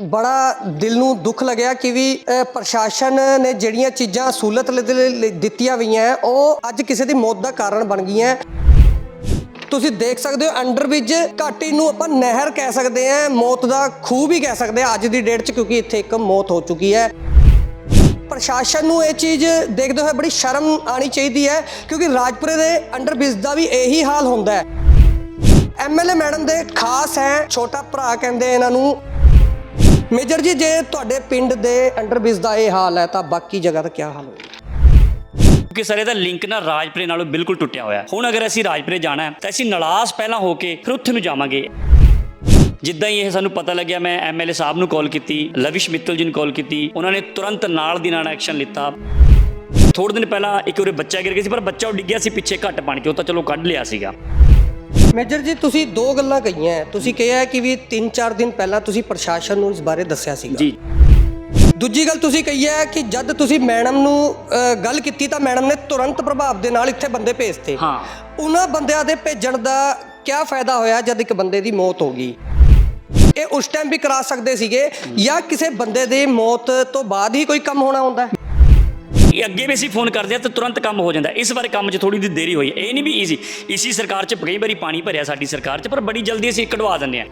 ਬੜਾ ਦਿਲ ਨੂੰ ਦੁੱਖ ਲੱਗਿਆ ਕਿ ਵੀ ਪ੍ਰਸ਼ਾਸਨ ਨੇ ਜਿਹੜੀਆਂ ਚੀਜ਼ਾਂ ਸਹੂਲਤ ਲ- ਦਿੱਤੀਆਂ ਹੋਈਆਂ, ਉਹ ਅੱਜ ਕਿਸੇ ਦੀ ਮੌਤ ਦਾ ਕਾਰਨ ਬਣ ਗਈਆਂ। ਤੁਸੀਂ ਦੇਖ ਸਕਦੇ ਹੋ ਅੰਡਰਬ੍ਰਿਜ ਘਾਟੀ ਨੂੰ ਆਪਾਂ ਨਹਿਰ ਕਹਿ ਸਕਦੇ ਹਾਂ, ਮੌਤ ਦਾ ਖੂਹ ਵੀ ਕਹਿ ਸਕਦੇ ਹਾਂ, ਅੱਜ ਦੀ ਡੇਟ 'ਚ, ਕਿਉਂਕਿ ਇੱਥੇ ਇੱਕ ਮੌਤ ਹੋ ਚੁੱਕੀ ਹੈ। ਪ੍ਰਸ਼ਾਸਨ ਨੂੰ ਇਹ ਚੀਜ਼ ਦੇਖਦੇ ਹੋਏ ਬੜੀ ਸ਼ਰਮ ਆਣੀ ਚਾਹੀਦੀ ਹੈ, ਕਿਉਂਕਿ ਰਾਜਪੁਰੇ ਦੇ ਅੰਡਰ ਬ੍ਰਿਜ ਦਾ ਵੀ ਇਹੀ ਹਾਲ ਹੁੰਦਾ ਹੈ। ਐਮਐਲਏ ਮੈਡਮ ਦੇ ਖਾਸ ਹੈ, ਛੋਟਾ ਭਰਾ ਕਹਿੰਦੇ ਇਹਨਾਂ ਨੂੰ। ਮੇਜਰ ਜੀ, ਜੇ ਤੁਹਾਡੇ ਪਿੰਡ ਦੇ ਅੰਡਰਬ੍ਰਿਜ ਦਾ ਇਹ ਹਾਲ ਹੈ, ਤਾਂ ਬਾਕੀ ਜਗ੍ਹਾ ਦਾ ਕੀ ਹਾਲ ਹੋਏਗਾ? ਕਿਉਂਕਿ ਸਰ, ਇਹਦਾ ਲਿੰਕ ਨਾ ਰਾਜਪੁਰੇ ਨਾਲੋਂ ਬਿਲਕੁਲ ਟੁੱਟਿਆ ਹੋਇਆ ਹੁਣ ਅਗਰ ਅਸੀਂ ਰਾਜਪੁਰੇ ਜਾਣਾ ਹੈ, ਤਾਂ ਅਸੀਂ ਨਲਾਸ ਪਹਿਲਾਂ ਹੋ ਕੇ ਫਿਰ ਉੱਥੇ ਨੂੰ ਜਾਵਾਂਗੇ। ਜਿੱਦਾਂ ਹੀ ਇਹ ਸਾਨੂੰ ਪਤਾ ਲੱਗਿਆ, ਮੈਂ ਐਮਐਲਏ ਸਾਹਿਬ ਨੂੰ ਕਾਲ ਕੀਤੀ, ਲਵਿਸ਼ ਮਿੱਤਲ ਜੀ ਨੂੰ ਕਾਲ ਕੀਤੀ, ਉਹਨਾਂ ਨੇ ਤੁਰੰਤ ਨਾਲ ਦੀ ਨਾਲ ਐਕਸ਼ਨ ਲਿੱਤਾ। ਥੋੜੇ ਦਿਨ ਪਹਿਲਾਂ ਇੱਕ ਉਰੇ ਬੱਚਾ ਗਿਰ ਗਿਆ ਸੀ, ਪਰ ਬੱਚਾ ਉਹ ਡਿੱਗਿਆ ਸੀ, ਪਿੱਛੇ ਘੱਟ ਪਾਣੀ ਤੇ ਉਹ ਤਾਂ ਚਲੋ ਕੱਢ ਲਿਆ ਸੀਗਾ। ਮੇਜਰ ਜੀ ਤੁਸੀਂ ਦੋ ਗੱਲਾਂ ਕਹੀਆਂ। ਹੈ। ਤੁਸੀਂ ਕਿਹਾ ਹੈ ਕਿ ਵੀ 3-4 ਦਿਨ ਪਹਿਲਾਂ ਤੁਸੀਂ ਪ੍ਰਸ਼ਾਸਨ ਨੂੰ ਇਸ ਬਾਰੇ ਦੱਸਿਆ ਸੀਗਾ। ਜੀ। ਦੂਜੀ ਗੱਲ ਤੁਸੀਂ ਕਹੀ ਹੈ ਕਿ ਜਦ ਤੁਸੀਂ ਮੈਡਮ ਨੂੰ ਅ, ਗੱਲ ਕੀਤੀ ਤਾਂ ਮੈਡਮ ਨੇ ਤੁਰੰਤ ਪ੍ਰਭਾਵ ਦੇ ਨਾਲ ਇੱਥੇ ਬੰਦੇ ਭੇਜਤੇ। ਹਾਂ। ਉਹਨਾਂ ਬੰਦਿਆਂ ਦੇ ਭੇਜਣ ਦਾ ਕੀ ਫਾਇਦਾ ਹੋਇਆ ਜਦ ਇੱਕ ਬੰਦੇ ਦੀ ਮੌਤ ਹੋ ਗਈ? ਇਹ ਉਸ ਟਾਈਮ ਵੀ ਕਰਾ ਸਕਦੇ ਸੀਗੇ ਜਾਂ ਕਿਸੇ ਬੰਦੇ ਦੀ ਮੌਤ ਤੋਂ ਬਾਅਦ ਹੀ ਕੋਈ ਕੰਮ ਹੋਣਾ ਹੁੰਦਾ? ਹੈ ਇਹ ਅੱਗੇ ਵੀ ਅਸੀਂ ਫੋਨ ਕਰਦੇ ਆ ਤਾਂ ਤੁਰੰਤ ਕੰਮ ਹੋ ਜਾਂਦਾ। ਇਸ ਬਾਰੇ ਕੰਮ 'ਚ ਥੋੜੀ ਜਿਹੀ ਦੇਰੀ ਹੋਈ। ਹੈ। ਇਹ ਨਹੀਂ ਵੀ ਈਜ਼ੀ ਇਸੀ ਸਰਕਾਰ 'ਚ ਕਈ ਵਾਰੀ ਪਾਣੀ ਭਰਿਆ ਸਾਡੀ ਸਰਕਾਰ 'ਚ ਪਰ ਬੜੀ ਜਲਦੀ ਅਸੀਂ ਕਢਵਾ ਦਿੰਦੇ ਆ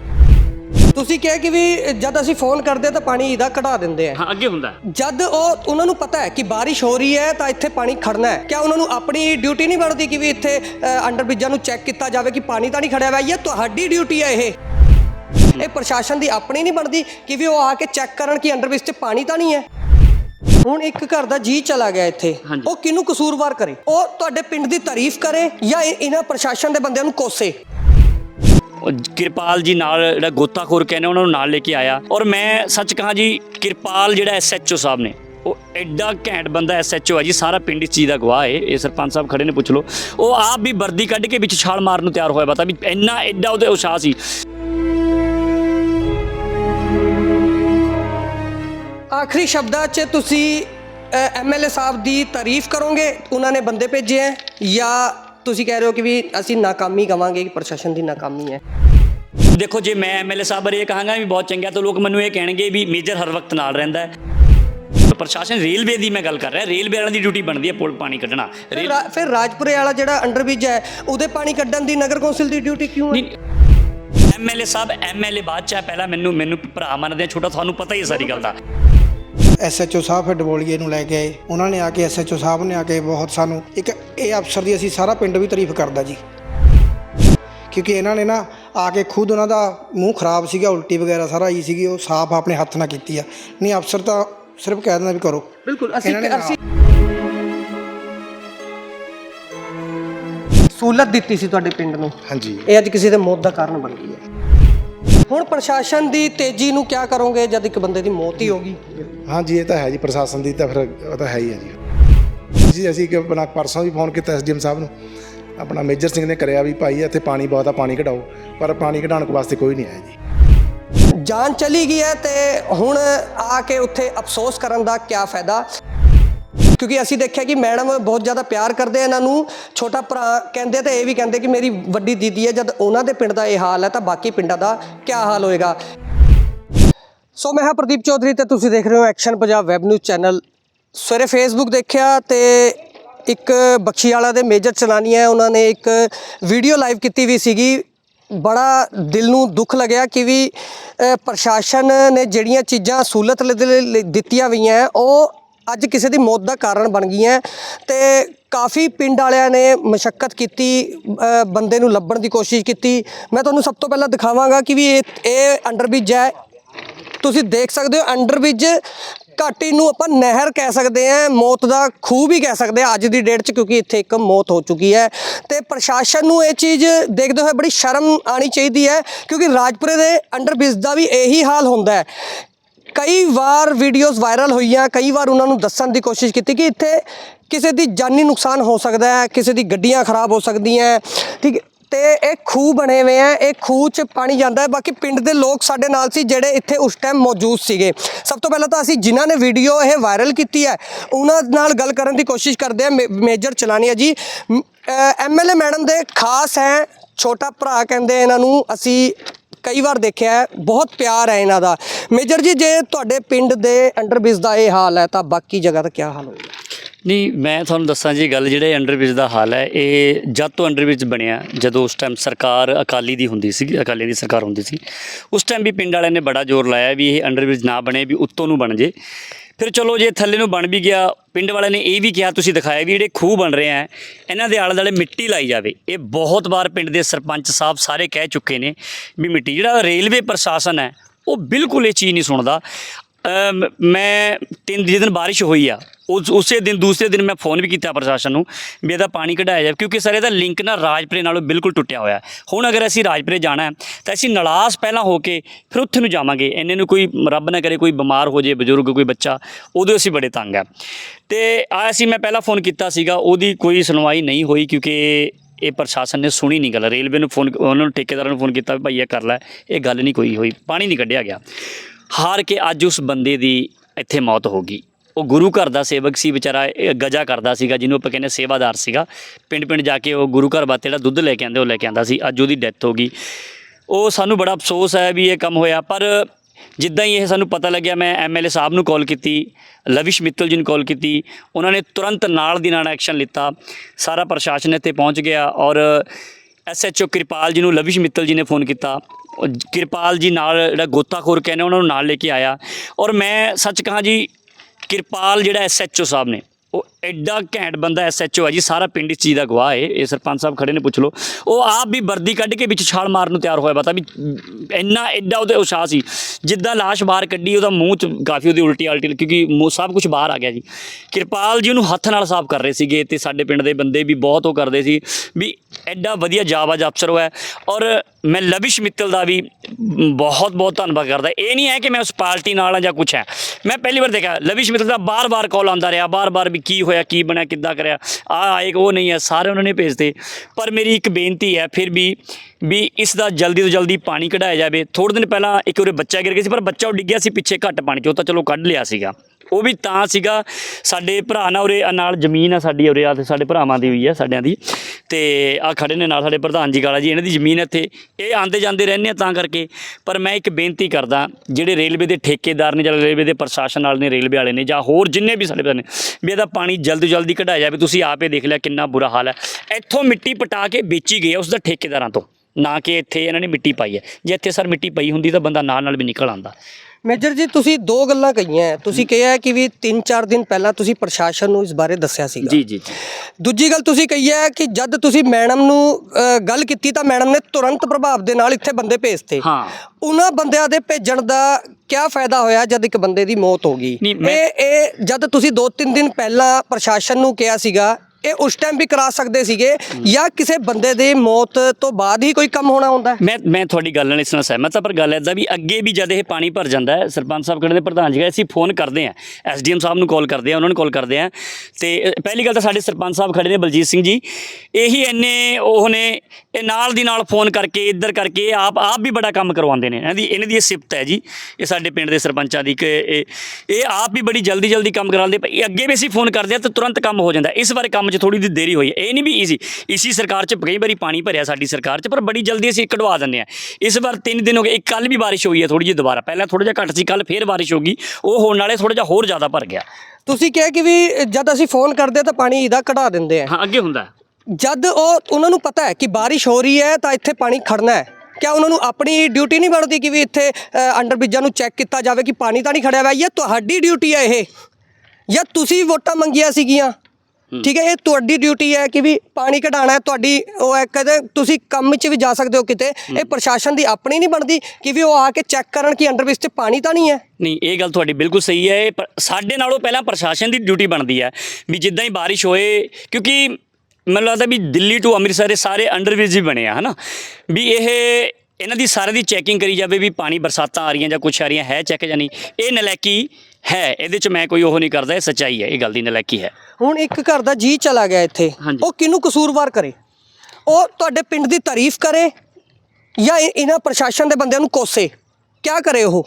ਤੁਸੀਂ ਕਿਹਾ ਕਿ ਵੀ ਜਦ ਅਸੀਂ ਫੋਨ ਕਰਦੇ ਤਾਂ ਪਾਣੀ ਇਹਦਾ ਕਢਾ ਦਿੰਦੇ ਆ। ਹਾਂ ਅੱਗੇ ਹੁੰਦਾ। ਜਦ ਉਹ ਉਹਨਾਂ ਨੂੰ ਪਤਾ ਹੈ ਕਿ ਬਾਰਿਸ਼ ਹੋ ਰਹੀ ਹੈ ਤਾਂ ਇੱਥੇ ਪਾਣੀ ਖੜਨਾ ਹੈ। ਕਿਆ ਉਹਨਾਂ ਨੂੰ ਆਪਣੀ ਡਿਊਟੀ ਨਹੀਂ ਬਣਦੀ ਕਿ ਵੀ ਇੱਥੇ ਅੰਡਰ ਬ੍ਰਿਜਾਂ ਨੂੰ ਚੈੱਕ ਕੀਤਾ ਜਾਵੇ ਕਿ ਪਾਣੀ ਤਾਂ ਨਹੀਂ ਖੜਿਆ ਹੋਇਆ? ਇਹ ਤੁਹਾਡੀ ਡਿਊਟੀ ਹੈ ਇਹ। ਇਹ ਪ੍ਰਸ਼ਾਸਨ ਦੀ ਆਪਣੀ ਨਹੀਂ ਬਣਦੀ ਕਿ ਵੀ ਉਹ ਆ ਕੇ ਚੈੱਕ ਕਰਨ ਕਿ ਅੰਡਰ ਬ੍ਰਿਜ 'ਚ ਪਾਣੀ ਤਾਂ ਨਹੀਂ ਹੈ। ਹੁਣ ਇੱਕ ਘਰ ਦਾ ਜੀ ਚਲਾ ਗਿਆ ਇੱਥੇ। ਹਾਂਜੀ। ਉਹ ਕਿਹਨੂੰ ਕਸੂਰਵਾਰ ਕਰੇ? ਉਹ ਤੁਹਾਡੇ ਪਿੰਡ ਦੀ ਤਾਰੀਫ ਕਰੇ ਜਾਂ ਇਹ- ਇਹਨਾਂ ਪ੍ਰਸ਼ਾਸਨ ਦੇ ਬੰਦਿਆਂ ਨੂੰ ਕੋਸੇ? ਉਹ ਕਿਰਪਾਲ ਜੀ ਨਾਲ ਜਿਹੜਾ ਗੋਤਾਖੋਰ ਕਹਿੰਦੇ ਉਹਨਾਂ ਨੂੰ ਨਾਲ ਲੈ ਕੇ ਆਇਆ। ਔਰ ਮੈਂ ਸੱਚ ਕਹਾਂ ਜੀ ਕਿਰਪਾਲ ਜਿਹੜਾ ਐਸਐਚਓ ਸਾਹਿਬ ਨੇ ਉਹ ਐਡਾ ਘੈਂਟ ਬੰਦਾ ਐਸਐਚਓ ਹੈ ਜੀ ਸਾਰਾ ਪਿੰਡ ਇਸ ਚੀਜ਼ ਦਾ ਗਵਾਹ ਹੈ ਇਹ ਸਰਪੰਚ ਸਾਹਿਬ ਖੜੇ ਨੇ ਪੁੱਛ ਲਓ। ਉਹ ਆਪ ਵੀ ਵਰਦੀ ਕੱਢ ਕੇ ਵਿੱਚ ਛਾਲ ਮਾਰਨ ਨੂੰ ਤਿਆਰ ਹੋਇਆ ਪਤਾ ਵੀ ਇੰਨਾ ਐਡਾ ਉਹਦੇ ਉਸ਼ਾਹ ਸੀ। ਆਖਰੀ ਸ਼ਬਦਾਂ 'ਚ ਤੁਸੀਂ ਐਮਐਲਏ ਸਾਹਿਬ ਦੀ ਤਾਰੀਫ ਕਰੋਗੇ ਉਹਨਾਂ ਨੇ ਬੰਦੇ ਭੇਜੇ ਹੈ ਜਾਂ ਤੁਸੀਂ ਕਹਿ ਰਹੇ ਹੋ ਕਿ ਵੀ ਅਸੀਂ ਨਾਕਾਮੀ ਕਵਾਂਗੇ ਕਿ ਪ੍ਰਸ਼ਾਸਨ ਦੀ ਨਾਕਾਮੀ ਹੈ? ਦੇਖੋ ਜੇ ਮੈਂ ਐਮਐਲਏ ਸਾਹਿਬ ਬਾਰੇ ਇਹ ਕਹਾਂਗਾ ਵੀ ਬਹੁਤ ਚੰਗਾ ਤਾਂ ਲੋਕ ਮੈਨੂੰ ਇਹ ਕਹਿਣਗੇ ਵੀ ਮੇਜਰ ਹਰ ਵਕਤ ਨਾਲ ਰਹਿੰਦਾ ਹੈ। ਪ੍ਰਸ਼ਾਸਨ ਰੇਲਵੇ ਦੀ ਮੈਂ ਗੱਲ ਕਰ ਰਿਹਾ ਰੇਲਵੇ ਵਾਲਿਆਂ ਦੀ ਡਿਊਟੀ ਬਣਦੀ ਹੈ ਪੁਲ ਪਾਣੀ ਕੱਢਣਾ। ਫਿਰ ਰਾਜਪੁਰੇ ਵਾਲਾ ਜਿਹੜਾ ਅੰਡਰਬ੍ਰਿਜ ਹੈ ਉਹਦੇ ਪਾਣੀ ਕੱਢਣ ਦੀ ਨਗਰ ਕੌਂਸਲ ਦੀ ਡਿਊਟੀ ਕਿਉਂ ਹੈ? ਐਮਐਲਏ ਸਾਹਿਬ ਐਮਐਲਏ ਬਾਅਦ ਚ ਪਹਿਲਾਂ ਮੈਨੂੰ ਮੈਨੂੰ ਭਰਾ ਮੰਨਦੇ ਆ ਛੋਟਾ ਤੁਹਾਨੂੰ ਪਤਾ ਹੀ ਹੈ ਸਾਰੀ ਗੱਲ ਦਾ। ਐਸਐਚਓ ਸਾਹਿਬ ਫਿਰ ਡਬੋਲੀਏ ਨੂੰ ਲੈ ਕੇ ਆਏ। ਉਹਨਾਂ ਨੇ ਆ ਕੇ ਐਸਐਚਓ ਸਾਹਿਬ ਨੇ ਆ ਕੇ ਬਹੁਤ ਸਾਨੂੰ ਇੱਕ ਇਹ ਅਫਸਰ ਦੀ ਅਸੀਂ ਸਾਰਾ ਪਿੰਡ ਵੀ ਤਾਰੀਫ ਕਰਦਾ ਜੀ। ਕਿਉਂਕਿ ਇਹਨਾਂ ਨੇ ਨਾ ਆ ਕੇ ਖੁਦ ਉਹਨਾਂ ਦਾ ਮੂੰਹ ਖਰਾਬ ਸੀਗਾ ਉਲਟੀ ਵਗੈਰਾ ਸਾਰਾ ਆਈ ਸੀਗੀ ਉਹ ਸਾਫ਼ ਆਪਣੇ ਹੱਥ ਨਾਲ ਕੀਤੀ ਆ। ਨਹੀਂ ਅਫਸਰ ਤਾਂ ਸਿਰਫ ਕਹਿ ਦਿੰਦਾ ਵੀ ਕਰੋ। ਬਿਲਕੁਲ ਅਸੀਂ ਅਸੀਂ ਸਹੂਲਤ ਦਿੱਤੀ ਸੀ ਤੁਹਾਡੇ ਪਿੰਡ ਨੂੰ। ਹਾਂਜੀ। ਇਹ ਅੱਜ ਕਿਸੇ ਦੇ ਮੌਤ ਦਾ ਕਾਰਨ ਬਣ ਗਈ ਹੈ। ਹੁਣ ਪ੍ਰਸ਼ਾਸਨ ਦੀ ਤੇਜ਼ੀ ਨੂੰ ਕਿਆ ਕਰੋਗੇ ਜਦ ਇੱਕ ਬੰਦੇ ਦੀ ਮੌਤ ਹੀ ਹੋ ਗਈ? ਹਾਂਜੀ, ਇਹ ਤਾਂ ਹੈ ਜੀ, ਪ੍ਰਸ਼ਾਸਨ ਦੀ ਤਾਂ ਫਿਰ ਉਹ ਤਾਂ ਹੈ ਹੀ ਹੈ ਜੀ। ਜੀ, ਅਸੀਂ ਕਿ ਆਪਣਾ ਪਰਸੋਂ ਵੀ ਫੋਨ ਕੀਤਾ ਐਸਡੀਐਮ ਸਾਹਿਬ ਨੂੰ। ਆਪਣਾ ਮੇਜਰ ਸਿੰਘ ਨੇ ਕਰਿਆ ਵੀ, ਭਾਈ, ਇੱਥੇ ਪਾਣੀ ਬਹੁਤ ਆ, ਪਾਣੀ ਕਢਾਓ। ਪਰ ਪਾਣੀ ਕਢਾਉਣ ਵਾਸਤੇ ਕੋਈ ਨਹੀਂ ਆਇਆ ਜੀ। ਜਾਨ ਚਲੀ ਗਈ ਹੈ ਤੇ ਹੁਣ ਆ ਕੇ ਉੱਥੇ ਅਫਸੋਸ ਕਰਨ ਦਾ ਕੀ ਫਾਇਦਾ? ਕਿਉਂਕਿ ਅਸੀਂ ਦੇਖਿਆ ਕਿ ਮੈਡਮ ਬਹੁਤ ਜ਼ਿਆਦਾ ਪਿਆਰ ਕਰਦੇ ਆ ਇਹਨਾਂ ਨੂੰ। ਛੋਟਾ ਭਰਾ ਕਹਿੰਦੇ ਤੇ ਇਹ ਵੀ ਕਹਿੰਦੇ ਕਿ ਮੇਰੀ ਵੱਡੀ ਦੀਦੀ ਹੈ, ਜਦ ਉਹਨਾਂ ਦੇ ਪਿੰਡ ਦਾ ਇਹ ਹਾਲ ਹੈ ਤਾਂ ਬਾਕੀ ਪਿੰਡਾਂ ਦਾ ਕੀ ਹਾਲ ਹੋਏਗਾ? ਸੋ ਮੈਂ ਹਾਂ ਪ੍ਰਦੀਪ ਚੌਧਰੀ ਤੇ ਤੁਸੀਂ ਦੇਖ ਰਹੇ ਹੋ action Punjab web news channel ਸਵੇਰੇ ਫੇਸਬੁੱਕ ਦੇਖਿਆ ਤੇ ਇੱਕ ਬਖਸ਼ੀ ਵਾਲਾ ਦੇ ਮੇਜਰ ਚਲਾਨੀ ਹੈ, ਉਹਨਾਂ ਨੇ ਇੱਕ ਵੀਡੀਓ ਲਾਈਵ ਕੀਤੀ ਵੀ ਸੀਗੀ। ਬੜਾ ਦਿਲ ਨੂੰ ਦੁੱਖ ਲੱਗਿਆ ਕਿ ਵੀ ਪ੍ਰਸ਼ਾਸਨ ਨੇ ਜਿਹੜੀਆਂ ਚੀਜ਼ਾਂ ਸਹੂਲਤ ਲ- ਦਿੱਤੀਆਂ ਹੋਈਆਂ ਉਹ ਅੱਜ ਕਿਸੇ ਦੀ ਮੌਤ ਦਾ ਕਾਰਨ ਬਣ ਗਈਆਂ ਤੇ ਕਾਫੀ ਪਿੰਡ ਵਾਲਿਆਂ ਨੇ ਮਸ਼ੱਕਤ ਕੀਤੀ ਬੰਦੇ ਨੂੰ ਲੱਭਣ ਦੀ ਕੋਸ਼ਿਸ਼ ਕੀਤੀ। ਮੈਂ ਤੁਹਾਨੂੰ ਸਭ ਤੋਂ ਪਹਿਲਾਂ ਦਿਖਾਵਾਂਗਾ ਕਿ ਵੀ ਇਹ ਇਹ ਅੰਡਰਬ੍ਰਿਜ ਹੈ। ਤੁਸੀਂ ਦੇਖ ਸਕਦੇ ਹੋ ਅੰਡਰਬ੍ਰਿਜ ਘਾਟੀ ਨੂੰ ਆਪਾਂ ਨਹਿਰ ਕਹਿ ਸਕਦੇ ਹਾਂ, ਮੌਤ ਦਾ ਖੂਹ ਵੀ ਕਹਿ ਸਕਦੇ ਹਾਂ ਅੱਜ ਦੀ ਡੇਟ 'ਚ, ਕਿਉਂਕਿ ਇੱਥੇ ਇੱਕ ਮੌਤ ਹੋ ਚੁੱਕੀ ਹੈ। ਤੇ ਪ੍ਰਸ਼ਾਸਨ ਨੂੰ ਇਹ ਚੀਜ਼ ਦੇਖਦੇ ਹੋਏ ਬੜੀ ਸ਼ਰਮ ਆਣੀ ਚਾਹੀਦੀ ਹੈ, ਕਿਉਂਕਿ ਰਾਜਪੁਰੇ ਦੇ ਅੰਡਰ ਬ੍ਰਿਜ ਦਾ ਵੀ ਇਹੀ ਹਾਲ ਹੁੰਦਾ ਹੈ। ਕਈ ਵਾਰ ਵੀਡੀਓਜ਼ ਵਾਇਰਲ ਹੋਈਆਂ, ਕਈ ਵਾਰ ਉਹਨਾਂ ਨੂੰ ਦੱਸਣ ਦੀ ਕੋਸ਼ਿਸ਼ ਕੀਤੀ ਕਿ ਇੱਥੇ ਕਿਸੇ ਦੀ ਜਾਨੀ ਨੁਕਸਾਨ ਹੋ ਸਕਦਾ ਹੈ, ਕਿਸੇ ਦੀ ਗੱਡੀਆਂ ਖਰਾਬ ਹੋ ਸਕਦੀਆਂ ਠੀਕ ਤੇ ਇਹ ਖੂਹ ਬਣੇ ਹੋਏ ਆ, ਇਹ ਖੂਹ 'ਚ ਪਾਣੀ ਜਾਂਦਾ ਹੈ। ਬਾਕੀ ਪਿੰਡ ਦੇ ਲੋਕ ਸਾਡੇ ਨਾਲ ਸੀ ਜਿਹੜੇ ਇੱਥੇ ਉਸ ਟਾਈਮ ਮੌਜੂਦ ਸੀਗੇ। ਸਭ ਤੋਂ ਪਹਿਲਾਂ ਤਾਂ ਅਸੀਂ ਜਿਨ੍ਹਾਂ ਨੇ ਵੀਡੀਓ ਇਹ ਵਾਇਰਲ ਕੀਤੀ ਹੈ, ਉਹਨਾਂ ਨਾਲ ਗੱਲ ਕਰਨ ਦੀ ਕੋਸ਼ਿਸ਼ ਕਰਦੇ ਆ ਮੇ- ਮੇਜਰ ਚਲਾਨੀਆ ਜੀ ਐਮਐਲਏ ਮੈਡਮ ਦੇ ਖਾਸ ਹੈ, ਛੋਟਾ ਭਰਾ ਕਹਿੰਦੇ ਇਹਨਾਂ ਨੂੰ, ਅਸੀਂ ਕਈ ਵਾਰ ਦੇਖਿਆ ਹੈ, ਬਹੁਤ ਪਿਆਰ ਹੈ ਇਹਨਾਂ ਦਾ। ਮੇਜਰ ਜੀ, ਜੇ ਤੁਹਾਡੇ ਪਿੰਡ ਦੇ ਅੰਡਰਬ੍ਰਿਜ ਦਾ ਇਹ ਹਾਲ ਹੈ, ਤਾਂ ਬਾਕੀ ਜਗ੍ਹਾ ਦਾ ਕੀ ਹਾਲ ਹੋਏਗਾ? ਨਹੀਂ, ਮੈਂ ਤੁਹਾਨੂੰ ਦੱਸਾਂ ਜੀ ਗੱਲ ਜਿਹੜੇ ਅੰਡਰਬ੍ਰਿਜ ਦਾ ਹਾਲ ਹੈ, ਇਹ ਜਦ ਤੋਂ ਅੰਡਰਬ੍ਰਿਜ ਬਣਿਆ, ਜਦੋਂ ਉਸ ਟਾਈਮ ਸਰਕਾਰ ਅਕਾਲੀ ਦੀ ਹੁੰਦੀ ਸੀ ਅਕਾਲੀ ਦੀ ਸਰਕਾਰ ਹੁੰਦੀ ਸੀ, ਉਸ ਟਾਈਮ ਵੀ ਪਿੰਡ ਵਾਲਿਆਂ ਨੇ ਬੜਾ ਜ਼ੋਰ ਲਾਇਆ ਵੀ ਇਹ ਅੰਡਰਬ੍ਰਿਜ ਨਾ ਬਣੇ, ਵੀ ਉੱਤੋਂ ਨੂੰ ਬਣ ਜੇ। ਫਿਰ ਚਲੋ ਜੇ ਥੱਲੇ ਨੂੰ ਬਣ ਵੀ ਗਿਆ, ਪਿੰਡ ਵਾਲਿਆਂ ਨੇ ਇਹ ਵੀ ਕਿਹਾ, ਤੁਸੀਂ ਦਿਖਾਇਆ ਵੀ ਜਿਹੜੇ ਖੂਹ ਬਣ ਰਹੇ ਆ, ਇਹਨਾਂ ਦੇ ਆਲੇ ਦੁਆਲੇ ਮਿੱਟੀ ਲਾਈ ਜਾਵੇ। ਇਹ ਬਹੁਤ ਵਾਰ ਪਿੰਡ ਦੇ ਸਰਪੰਚ ਸਾਹਿਬ ਸਾਰੇ ਕਹਿ ਚੁੱਕੇ ਨੇ ਵੀ ਮਿੱਟੀ, ਜਿਹੜਾ ਰੇਲਵੇ ਪ੍ਰਸ਼ਾਸਨ ਹੈ, ਉਹ ਬਿਲਕੁਲ ਇਹ ਚੀਜ਼ ਨਹੀਂ ਸੁਣਦਾ। ਮੈਂ ਤਿੰਨ ਜਿਸ ਦਿਨ ਬਾਰਿਸ਼ ਹੋਈ ਆ, ਉਸ, ਉਸੇ ਦਿਨ, ਦੂਸਰੇ ਦਿਨ ਮੈਂ ਫੋਨ ਵੀ ਕੀਤਾ ਪ੍ਰਸ਼ਾਸਨ ਨੂੰ ਵੀ ਇਹਦਾ ਪਾਣੀ ਕਢਾਇਆ ਜਾਵੇ, ਕਿਉਂਕਿ ਸਰ ਇਹਦਾ ਲਿੰਕ ਨਾ ਰਾਜਪੁਰੇ ਨਾਲੋਂ ਬਿਲਕੁਲ ਟੁੱਟਿਆ ਹੋਇਆ ਹੁਣ ਅਗਰ ਅਸੀਂ ਰਾਜਪੁਰੇ ਜਾਣਾ ਹੈ, ਤਾਂ ਅਸੀਂ ਨਲਾਸ ਪਹਿਲਾਂ ਹੋ ਕੇ ਫਿਰ ਉੱਥੇ ਨੂੰ ਜਾਵਾਂਗੇ। ਇੰਨੇ ਨੂੰ ਕੋਈ ਰੱਬ ਨਾ ਕਰੇ, ਕੋਈ ਬਿਮਾਰ ਹੋ ਜੇ ਬਜ਼ੁਰਗ, ਕੋਈ ਬੱਚਾ, ਉਦੋਂ ਅਸੀਂ ਬੜੇ ਤੰਗ ਆ। ਤੇ ਆ ਅਸੀਂ ਮੈਂ ਪਹਿਲਾਂ ਫੋਨ ਕੀਤਾ ਸੀਗਾ, ਉਹਦੀ ਕੋਈ ਸੁਣਵਾਈ ਨਹੀਂ ਹੋਈ, ਕਿਉਂਕਿ ਇਹ ਪ੍ਰਸ਼ਾਸਨ ਨੇ ਸੁਣੀ ਨਹੀਂ ਗੱਲ। ਰੇਲਵੇ ਨੂੰ ਫੋਨ ਉਹਨਾਂ ਨੂੰ ਠੇਕੇਦਾਰਾਂ ਨੂੰ ਫੋਨ ਕੀਤਾ ਵੀ ਭਾਈ ਇਹ ਕਰ ਲੈ, ਇਹ ਗੱਲ ਨਹੀਂ ਕੋਈ ਹੋਈ, ਪਾਣੀ ਨਹੀਂ ਕੱਢਿਆ ਗਿਆ। ਹਾਰ ਕੇ ਅੱਜ ਉਸ ਬੰਦੇ ਦੀ ਇੱਥੇ ਮੌਤ ਹੋ ਗਈ। ਉਹ ਗੁਰੂ ਘਰ ਦਾ ਸੇਵਕ ਸੀ, ਵਿਚਾਰਾ ਗਜਾ ਕਰਦਾ ਸੀਗਾ, ਜਿਹਨੂੰ ਆਪਾਂ ਕਹਿੰਦੇ ਸੇਵਾਦਾਰ ਸੀਗਾ। ਪਿੰਡ ਪਿੰਡ ਜਾ ਕੇ ਉਹ ਗੁਰੂ ਘਰ ਵਾਸਤੇ ਜਿਹੜਾ ਦੁੱਧ ਲੈ ਕੇ ਆਂਦੇ ਉਹ ਲੈ ਕੇ ਆਂਦਾ ਸੀ। ਅੱਜ ਉਹਦੀ ਡੈਥ ਹੋ ਗਈ। ਉਹ ਸਾਨੂੰ ਬੜਾ ਅਫਸੋਸ ਹੈ ਵੀ ਇਹ ਕੰਮ ਹੋਇਆ, ਪਰ ਜਿੱਦਾਂ ਹੀ ਇਹ ਸਾਨੂੰ ਪਤਾ ਲੱਗਿਆ, ਮੈਂ ਐਮਐਲਏ ਸਾਹਿਬ ਨੂੰ ਕਾਲ ਕੀਤੀ, ਲਵਿਸ਼ ਮਿੱਤਲ ਜੀ ਨੂੰ ਕਾਲ ਕੀਤੀ, ਉਹਨਾਂ ਨੇ ਤੁਰੰਤ ਨਾਲ ਦੀ ਨਾਲ ਐਕਸ਼ਨ ਲਿੱਤਾ। ਸਾਰਾ ਪ੍ਰਸ਼ਾਸਨ ਇੱਥੇ ਪਹੁੰਚ ਗਿਆ ਔਰ ਐਸਐਚਓ ਕਿਰਪਾਲ ਜੀ ਨੂੰ, ਲਵਿਸ਼ ਮਿੱਤਲ ਜੀ ਨੇ ਫੋਨ ਕੀਤਾ। ਕਿਰਪਾਲ ਜੀ ਨਾਲ ਜਿਹੜਾ ਗੋਤਾਖੋਰ ਕਹਿੰਦੇ ਉਹਨਾਂ ਨੂੰ ਨਾਲ ਲੈ ਕੇ ਆਇਆ। ਔਰ ਮੈਂ ਸੱਚ ਕਹਾਂ ਜੀ, ਕਿਰਪਾਲ ਜਿਹੜਾ ਐਸਐਚਓ ਸਾਹਿਬ ਨੇ, ਉਹ ਐਡਾ ਘੈਂਟ ਬੰਦਾ ਐਸਐਚਓ ਹੈ ਜੀ, ਸਾਰਾ ਪਿੰਡ ਇਸ ਚੀਜ਼ ਦਾ ਗਵਾਹ ਹੈ ਇਹ ਸਰਪੰਚ ਸਾਹਿਬ ਖੜੇ ਨੇ, ਪੁੱਛ ਲਓ। ਉਹ ਆਪ ਵੀ ਵਰਦੀ ਕੱਢ ਕੇ ਵਿੱਚ ਛਾਲ ਮਾਰਨ ਨੂੰ ਤਿਆਰ ਹੋਇਆ ਪਤਾ ਵੀ ਇੰਨਾ ਐਡਾ ਉਹਦੇ ਉਸ਼ਾਹ ਸੀ। ਜਿੱਦਾਂ ਲਾਸ਼ ਬਾਹਰ ਕੱਢੀ, ਉਹਦਾ ਮੂੰਹ ਚ ਕਾਫੀ ਉਹਦੀ ਉਲਟੀ ਆਲਟੀ ਕਿਉਂਕਿ ਮੂੰਹ ਸਭ ਕੁਝ ਬਾਹਰ ਆ ਗਿਆ ਜੀ। ਕਿਰਪਾਲ ਜੀ ਉਹਨੂੰ ਹੱਥ ਨਾਲ ਸਾਫ਼ ਕਰ ਰਹੇ ਸੀਗੇ ਤੇ ਸਾਡੇ ਪਿੰਡ ਦੇ ਬੰਦੇ ਵੀ ਬਹੁਤ ਉਹ ਕਰਦੇ ਸੀ ਵੀ ਐਡਾ ਵਧੀਆ ਜਾਬਾਜ਼ ਅਫਸਰ ਹੋਇਆ। ਔਰ ਮੈਂ ਲਵਿਸ਼ ਮਿੱਤਲ ਦਾ ਵੀ ਬਹੁਤ ਬਹੁਤ ਧੰਨਵਾਦ ਕਰਦਾ। ਇਹ ਨਹੀਂ ਹੈ ਕਿ ਮੈਂ ਉਸ ਪਾਰਟੀ ਨਾਲ ਆ ਜਾਂ ਕੁਝ ਹੈ। ਮੈਂ ਪਹਿਲੀ ਵਾਰ ਦੇਖਿਆ, ਲਵਿਸ਼ ਮਿੱਤਲ ਦਾ ਬਾਰ-ਬਾਰ ਕਾਲ ਆਉਂਦਾ ਰਿਹਾ, ਬਾਰ-ਬਾਰ ਵੀ ਕੀ ਹੋਇਆ, ਕੀ ਬਣਿਆ, ਕਿੱਦਾਂ ਕਰਿਆ। ਆ ਆਏ ਉਹ ਨਹੀਂ ਹੈ, ਸਾਰੇ ਉਹਨਾਂ ਨੇ ਭੇਜਦੇ ਪਰ ਮੇਰੀ ਇੱਕ ਬੇਨਤੀ ਹੈ, ਫਿਰ ਵੀ ਵੀ ਇਸ ਦਾ ਜਲਦੀ ਤੋਂ ਜਲਦੀ ਪਾਣੀ ਕਢਾਇਆ ਜਾਵੇ। ਥੋੜੇ ਦਿਨ ਪਹਿਲਾਂ ਇੱਕ ਉਰੇ ਬੱਚਾ ਗਿਰ ਗਿਆ ਸੀ, ਪਰ ਬੱਚਾ ਉਹ ਡਿੱਗਿਆ ਸੀ ਪਿੱਛੇ ਘੱਟ ਪਾਣੀ ਚ, ਉਹ ਤਾਂ ਚਲੋ ਕੱਢ ਲਿਆ ਸੀਗਾ। ਉਹ ਵੀ ਤਾਂ ਸੀਗਾ, ਸਾਡੇ ਭਰਾ ਨਾਲ ਉਰੇ, ਨਾਲ ਜ਼ਮੀਨ ਆ ਸਾਡੀ ਉਰੇ, ਆ ਤੇ ਸਾਡੇ ਭਰਾਵਾਂ ਦੀ ਹੋਈ ਆ, ਸਾਡਿਆਂ ਦੀ। ਤੇ ਆ ਖੜੇ ਨੇ ਨਾਲ ਸਾਡੇ ਪ੍ਰਧਾਨ ਜੀ ਕਾਲਾ ਜੀ, ਇਹਨਾਂ ਦੀ ਜ਼ਮੀਨ ਇੱਥੇ। ਇਹ ਆਂਦੇ ਜਾਂਦੇ ਰਹਿੰਦੇ ਆ ਤਾਂ ਕਰਕੇ। ਪਰ ਮੈਂ ਇੱਕ ਬੇਨਤੀ ਕਰਦਾ, ਜਿਹੜੇ ਰੇਲਵੇ ਦੇ ਠੇਕੇਦਾਰ ਨੇ ਜਾਂ ਰੇਲਵੇ ਦੇ ਪ੍ਰਸ਼ਾਸਨ ਵਾਲੇ ਨੇ, ਰੇਲਵੇ ਵਾਲੇ ਨੇ ਜਾਂ ਹੋਰ ਜਿੰਨੇ ਵੀ ਸਾਡੇ ਨੇ, ਵੀ ਇਹਦਾ ਪਾਣੀ ਜਲਦ ਜਲਦੀ ਕਢਾਇਆ ਜਾਵੇ। ਤੁਸੀਂ ਆਪੇ ਦੇਖ ਲਿਆ ਕਿੰਨਾ ਬੁਰਾ ਹਾਲ ਹੈ। ਇੱਥੋਂ ਮਿੱਟੀ ਪਟਾ ਕੇ ਵੇਚੀ ਗਈ ਹੈ ਉਸ ਦਾ ਠੇਕੇਦਾਰਾਂ ਤੋਂ। ਨਾ ਕਿ ਇੱਥੇ ਇਹਨਾਂ ਨੇ ਮਿੱਟੀ ਪਾਈ ਹੈ। ਜੇ ਇੱਥੇ ਸਰ ਮਿੱਟੀ ਪਈ ਹੁੰਦੀ ਤਾਂ ਬੰਦਾ ਨਾਲ ਨਾਲ ਵੀ ਨਿਕਲ ਆਂਦਾ ਮੇਜਰ ਜੀ ਤੁਸੀਂ ਦੋ ਗੱਲਾਂ ਕਹੀਆਂ। ਤੁਸੀਂ ਕਿਹਾ ਕਿ ਵੀ 3-4 ਦਿਨ ਪਹਿਲਾਂ ਤੁਸੀਂ ਪ੍ਰਸ਼ਾਸਨ ਨੂੰ ਇਸ ਬਾਰੇ ਦੱਸਿਆ ਸੀਗਾ। ਜੀ ਜੀ ਜੀ। ਦੂਜੀ ਗੱਲ ਤੁਸੀਂ ਕਹੀ ਹੈ ਕਿ ਜਦ ਤੁਸੀਂ ਮੈਡਮ ਨੂੰ ਅ, ਗੱਲ ਕੀਤੀ ਤਾਂ ਮੈਡਮ ਨੇ ਤੁਰੰਤ ਪ੍ਰਭਾਵ ਦੇ ਨਾਲ ਇੱਥੇ ਬੰਦੇ ਭੇਜਤੇ। ਹਾਂ। ਉਹਨਾਂ ਬੰਦਿਆਂ ਦੇ ਭੇਜਣ ਦਾ ਕੀ ਫਾਇਦਾ ਹੋਇਆ ਜਦ ਇੱਕ ਬੰਦੇ ਦੀ ਮੌਤ ਹੋ ਗਈ? ਨਹੀਂ, ਮੈਂ- ਇਹ ਇਹ ਜਦ ਤੁਸੀਂ 2-3 ਦਿਨ ਪਹਿਲਾਂ ਪ੍ਰਸ਼ਾਸਨ ਨੂੰ ਕਿਹਾ ਸੀਗਾ ਇਹ ਉਸ ਟਾਈਮ ਵੀ ਕਰਾ ਸਕਦੇ ਸੀਗੇ ਜਾਂ ਕਿਸੇ ਬੰਦੇ ਦੀ ਮੌਤ ਤੋਂ ਬਾਅਦ ਹੀ ਕੋਈ ਕੰਮ ਹੋਣਾ ਹੁੰਦਾ? ਮੈਂ ਮੈਂ ਤੁਹਾਡੀ ਗੱਲ ਨਾਲ ਇਸ ਨਾਲ ਸਹਿਮਤ ਹਾਂ, ਪਰ ਗੱਲ ਐਦਾਂ ਵੀ ਅੱਗੇ ਵੀ ਜਦ ਇਹ ਪਾਣੀ ਭਰ ਜਾਂਦਾ ਹੈ, ਸਰਪੰਚ ਸਾਹਿਬ ਕਹਿੰਦੇ ਪ੍ਰਧਾਨ ਜੀ, ਅਸੀਂ ਫੋਨ ਕਰਦੇ ਹਾਂ। ਐਸਡੀਐਮ ਸਾਹਿਬ ਨੂੰ ਕਾਲ ਕਰਦੇ ਹਾਂ, ਉਹਨਾਂ ਨੂੰ ਕਾਲ ਕਰਦੇ ਹਾਂ। ਤੇ ਪਹਿਲੀ ਗੱਲ ਤਾਂ ਸਾਡੇ ਸਰਪੰਚ ਸਾਹਿਬ ਖੜੇ ਨੇ, ਬਲਜੀਤ ਸਿੰਘ ਜੀ। ਇਹੀ ਇੰਨੇ ਉਹ ਨੇ, ਇਹ ਨਾਲ ਦੀ ਨਾਲ ਫੋਨ ਕਰਕੇ, ਇੱਧਰ ਕਰਕੇ ਆਪ ਆਪ ਵੀ ਬੜਾ ਕੰਮ ਕਰਵਾਉਂਦੇ ਨੇ। ਇਹਨਾਂ ਦੀ ਇਹਨਾਂ ਦੀ ਇਹ ਸਿਫਤ ਹੈ ਜੀ, ਇਹ ਸਾਡੇ ਪਿੰਡ ਦੇ ਸਰਪੰਚਾਂ ਦੀ ਕਿ ਇਹ ਇਹ ਆਪ ਵੀ ਬੜੀ ਜਲਦੀ ਜਲਦੀ ਕੰਮ ਕਰਾਉਂਦੇ ਅੱਗੇ ਵੀ ਅਸੀਂ ਫੋਨ ਕਰਦੇ ਹਾਂ ਤਾਂ ਤੁਰੰਤ ਕੰਮ ਹੋ ਜਾਂਦਾ। ਇਸ ਵਾਰ ਕੰਮ 'ਚ ਥੋੜੀ ਜਿਹੀ ਦੇਰੀ ਹੋਈ ਹੈ। ਇਹ ਨਹੀਂ ਵੀ ਈਜ਼ੀ ਇਸੀ ਸਰਕਾਰ 'ਚ ਕਈ ਵਾਰੀ ਪਾਣੀ ਭਰਿਆ ਸਾਡੀ ਸਰਕਾਰ 'ਚ ਪਰ ਬੜੀ ਜਲਦੀ ਅਸੀਂ ਕਢਵਾ ਦਿੰਦੇ ਹਾਂ। ਇਸ ਵਾਰ 3 ਦਿਨ ਹੋ ਗਏ ਇੱਕ ਕੱਲ ਵੀ ਬਾਰਿਸ਼ ਹੋਈ ਹੈ ਥੋੜੀ ਜਿਹੀ ਦੁਬਾਰਾ। ਪਹਿਲਾਂ ਥੋੜਾ ਜਿਹਾ ਘੱਟ ਸੀ ਕੱਲ ਫੇਰ ਬਾਰਿਸ਼ ਹੋ ਗਈ। ਉਹ ਹੋਣ ਨਾਲੇ ਥੋੜਾ ਜਿਹਾ ਹੋਰ ਜ਼ਿਆਦਾ ਭਰ ਗਿਆ। ਤੁਸੀਂ ਕਿਹਾ ਕਿ ਵੀ ਜਦ ਅਸੀਂ ਫੋਨ ਕਰਦੇ ਤਾਂ ਪਾਣੀ ਇਹਦਾ ਕਢਾ ਦਿੰਦੇ ਆ। ਹਾਂ ਅੱਗੇ ਹੁੰਦਾ। ਜਦ ਉਹ ਉਹਨਾਂ ਨੂੰ ਪਤਾ ਹੈ ਕਿ ਬਾਰਿਸ਼ ਹੋ ਰਹੀ ਹੈ ਤਾਂ ਇੱਥੇ ਪਾਣੀ ਖੜਨਾ ਹੈ। ਕਿਆ ਉਹਨਾਂ ਨੂੰ ਆਪਣੀ ਡਿਊਟੀ ਨਹੀਂ ਬਣਦੀ ਕਿ ਵੀ ਇੱਥੇ ਅੰਡਰ ਬ੍ਰਿਜਾਂ ਨੂੰ ਚੈੱਕ ਕੀਤਾ ਜਾਵੇ ਕਿ ਪਾਣੀ ਤਾਂ ਨਹੀਂ ਖੜਿਆ ਹੋਇਆ ਇਹ ਤੁਹਾਡੀ ਡਿਊਟੀ ਹੈ ਇਹ? ਜਾਂ ਤੁਸੀਂ ਵੋਟਾਂ ਮੰਗੀਆਂ ਸੀਗੀਆਂ? ਠੀਕ ਹੈ ਇਹ ਤੁਹਾਡੀ ਡਿਊਟੀ ਹੈ ਕਿ ਵੀ ਪਾਣੀ ਕਢਾਣਾ ਹੈ ਤੁਹਾਡੀ ਉਹ ਹੈ ਕਦੇ ਤੁਸੀਂ ਕੰਮ 'ਚ ਵੀ ਜਾ ਸਕਦੇ ਹੋ ਕਿਤੇ ਇਹ ਪ੍ਰਸ਼ਾਸਨ ਦੀ ਆਪਣੀ ਨਹੀਂ ਬਣਦੀ ਕਿ ਵੀ ਉਹ ਆ ਕੇ ਚੈੱਕ ਕਰਨ ਕਿ ਅੰਡਰ ਬ੍ਰਿਜ 'ਤੇ ਪਾਣੀ ਤਾਂ ਨਹੀਂ ਹੈ। ਨਹੀਂ ਇਹ ਗੱਲ ਤੁਹਾਡੀ ਬਿਲਕੁਲ ਸਹੀ ਹੈ ਇਹ ਸਾਡੇ ਨਾਲੋਂ ਪਹਿਲਾਂ ਪ੍ਰਸ਼ਾਸਨ ਦੀ ਡਿਊਟੀ ਬਣਦੀ ਹੈ ਵੀ ਜਿੱਦਾਂ ਹੀ ਬਾਰਿਸ਼ ਹੋਏ ਕਿਉਂਕਿ ਮੈਨੂੰ ਲੱਗਦਾ ਵੀ ਦਿੱਲੀ ਟੂ ਅੰਮ੍ਰਿਤਸਰ ਇਹ ਸਾਰੇ ਅੰਡਰਬ੍ਰਿਜ ਹੀ ਬਣੇ ਆ ਹਨਾ? ਵੀ ਇਹ ਇਹਨਾਂ ਦੀ ਸਾਰੇ ਦੀ ਚੈਕਿੰਗ ਕਰੀ ਜਾਵੇ ਵੀ ਪਾਣੀ ਬਰਸਾਤਾਂ ਆ ਰਹੀਆਂ ਜਾਂ ਕੁਛ ਆ ਰਹੀਆਂ ਹੈ ਚੈੱਕ ਜਾਂ ਨਹੀਂ ਇਹ ਨਲੈਕੀ ਹੈ ਇਹਦੇ ਚ ਮੈਂ ਕੋਈ ਉਹ ਨਹੀਂ ਕਰਦਾ ਇਹ ਸੱਚਾਈ ਹੈ ਇਹ ਗੱਲ ਦੀ ਨਲੈਕੀ ਹੈ। ਹੁਣ ਇੱਕ ਘਰ ਦਾ ਜੀ ਚਲਾ ਗਿਆ ਇੱਥੇ ਹਾਂਜੀ। ਉਹ ਕਿਹਨੂੰ ਕਸੂਰਵਾਰ ਕਰੇ? ਉਹ ਤੁਹਾਡੇ ਪਿੰਡ ਦੀ ਤਾਰੀਫ ਕਰੇ ਜਾਂ ਇਹ- ਇਹਨਾਂ ਪ੍ਰਸ਼ਾਸਨ ਦੇ ਬੰਦਿਆਂ ਨੂੰ ਕੋਸੇ? ਕਿਆ ਕਰੇ ਉਹ?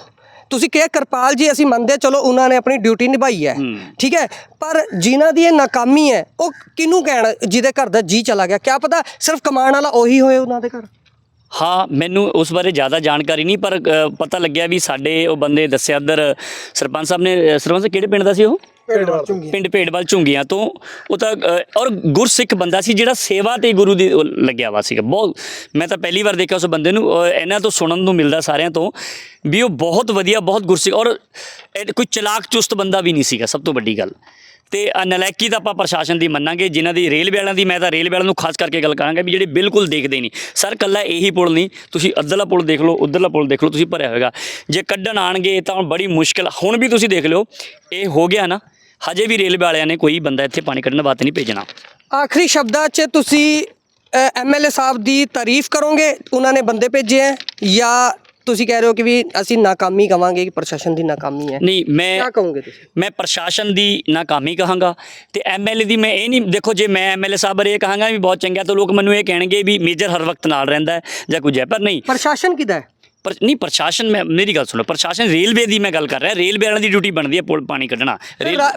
ਤੁਸੀਂ ਕਿਹਾ ਕਿਰਪਾਲ ਜੀ ਅਸੀਂ ਮੰਨਦੇ ਹਾਂ, ਚਲੋ ਉਹਨਾਂ ਨੇ ਆਪਣੀ ਡਿਊਟੀ ਨਿਭਾਈ ਹੈ ਹੂੰ। ਠੀਕ ਹੈ? ਪਰ ਜਿਨ੍ਹਾਂ ਦੀ ਇਹ ਨਾਕਾਮੀ ਹੈ ਉਹ ਕਿਹਨੂੰ ਕਹਿਣ ਜਿਹਦੇ ਘਰ ਦਾ ਜੀ ਚਲਾ ਗਿਆ? ਕਿਆ ਪਤਾ ਸਿਰਫ ਕਮਾਉਣ ਵਾਲਾ ਉਹੀ ਹੋਏ ਉਹਨਾਂ ਦੇ ਘਰ? ਹਾਂ ਮੈਨੂੰ ਉਸ ਬਾਰੇ ਜ਼ਿਆਦਾ ਜਾਣਕਾਰੀ ਨਹੀਂ ਪਰ ਅ, ਪਤਾ ਲੱਗਿਆ ਵੀ ਸਾਡੇ ਉਹ ਬੰਦੇ ਦੱਸਿਆ ਇੱਧਰ ਸਰਪੰਚ ਸਾਹਿਬ ਨੇ ਸਰਪੰਚ ਸਾਹਿਬ ਕਿਹੜੇ ਪਿੰਡ ਦਾ ਸੀ ਉਹ? ਪਿੰਡ ਭੇਡਵਾਲ ਝੁੰਗੀਆਂ ਤੋਂ ਉਹ ਤਾਂ ਅ, ਔਰ ਗੁਰਸਿੱਖ ਬੰਦਾ ਸੀ ਜਿਹੜਾ ਸੇਵਾ ਤੇ ਗੁਰੂ ਦੀ ਉਹ ਲੱਗਿਆ ਵਾ ਸੀਗਾ। ਬਹੁਤ ਮੈਂ ਤਾਂ ਪਹਿਲੀ ਵਾਰ ਦੇਖਿਆ ਉਸ ਬੰਦੇ ਨੂੰ ਇਹਨਾਂ ਤੋਂ ਸੁਣਨ ਨੂੰ ਮਿਲਦਾ ਸਾਰਿਆਂ ਤੋਂ ਵੀ ਉਹ ਬਹੁਤ ਵਧੀਆ ਬਹੁਤ ਗੁਰਸਿੱਖ ਔਰ ਇਹ ਕੋਈ ਚਲਾਕ ਚੁਸਤ ਬੰਦਾ ਵੀ ਨਹੀਂ ਸੀਗਾ ਸਭ ਤੋਂ ਵੱਡੀ ਗੱਲ। ਤੇ ਆਹ ਨਲਾਇਕੀ ਤਾਂ ਆਪਾਂ ਪ੍ਰਸ਼ਾਸਨ ਦੀ ਮੰਨਾਂਗੇ, ਜਿਨ੍ਹਾਂ ਦੀ ਰੇਲਵੇ ਵਾਲਿਆਂ ਦੀ, ਮੈਂ ਤਾਂ ਰੇਲਵੇ ਵਾਲਿਆਂ ਨੂੰ ਖਾਸ ਕਰਕੇ ਗੱਲ ਕਰਾਂਗਾ ਵੀ ਜਿਹੜੇ ਬਿਲਕੁਲ ਦੇਖਦੇ ਨਹੀਂ। ਸਰ ਕੱਲਾ ਇਹੀ ਪੁਲ ਨਹੀਂ, ਤੁਸੀਂ ਅੱਧਰਲਾ ਪੁਲ ਦੇਖ ਲਓ, ਉੱਧਰਲਾ ਪੁਲ ਦੇਖ ਲਓ, ਤੁਸੀਂ ਭਰਿਆ ਹੋਏਗਾ। ਜੇ ਕੱਢਣ ਆਣਗੇ ਤਾਂ ਬੜੀ ਮੁਸ਼ਕਲ, ਹੁਣ ਵੀ ਤੁਸੀਂ ਦੇਖ ਲਿਓ, ਇਹ ਹੋ ਗਿਆ ਨਾ, ਹਜੇ ਵੀ ਰੇਲਵੇ ਵਾਲਿਆਂ ਨੇ ਕੋਈ ਬੰਦਾ ਇੱਥੇ ਪਾਣੀ ਕੱਢਣ ਵਾਸਤੇ ਨਹੀਂ ਭੇਜਣਾ। ਆਖਰੀ ਸ਼ਬਦਾਂ 'ਚ ਤੁਸੀਂ ਐਮਐਲਏ ਸਾਹਿਬ ਦੀ ਤਾਰੀਫ ਕਰੋਗੇ, ਉਹਨਾਂ ਨੇ ਬੰਦੇ ਭੇਜੇ ਹੈ, ਜਾਂ ਤੁਸੀਂ ਕਹਿ ਰਹੇ ਹੋ ਕਿ ਵੀ ਅਸੀਂ ਨਾਕਾਮੀ ਕਵਾਂਗੇ ਕਿ ਪ੍ਰਸ਼ਾਸਨ ਦੀ ਨਾਕਾਮੀ ਹੈ। ਨਹੀਂ ਮੈਂ ਕੀ ਕਹੋਗੇ ਤੁਸੀਂ? ਮੈਂ ਪ੍ਰਸ਼ਾਸਨ ਦੀ ਨਾਕਾਮੀ ਕਹਾਂਗਾ ਤੇ ਐਮਐਲਏ ਦੀ ਮੈਂ ਇਹ ਨਹੀਂ ਦੇਖੋ ਜੇ ਮੈਂ ਐਮਐਲਏ ਸਾਹਿਬ ਬਾਰੇ ਇਹ ਕਹਾਂਗਾ ਵੀ ਬਹੁਤ ਚੰਗਾ ਤਾਂ ਲੋਕ ਮੈਨੂੰ ਇਹ ਕਹਿਣਗੇ ਵੀ ਮੇਜਰ ਹਰ ਵਕਤ ਨਾਲ ਰਹਿੰਦਾ ਹੈ ਜਾਂ ਕੁਝ ਹੈ ਪਰ ਨਹੀਂ। ਪ੍ਰਸ਼ਾਸਨ ਕਿਦਾ ਹੈ? ਪਰ ਨਹੀਂ ਪ੍ਰਸ਼ਾਸਨ ਮੈਂ ਮੇਰੀ ਗੱਲ ਸੁਣੋ ਪ੍ਰਸ਼ਾਸਨ ਰੇਲਵੇ ਦੀ ਮੈਂ ਗੱਲ ਕਰ ਰਿਹਾ ਰੇਲਵੇ ਵਾਲਿਆਂ ਦੀ ਡਿਊਟੀ ਬਣਦੀ ਹੈ ਪੁਲ ਪਾਣੀ ਕੱਢਣਾ।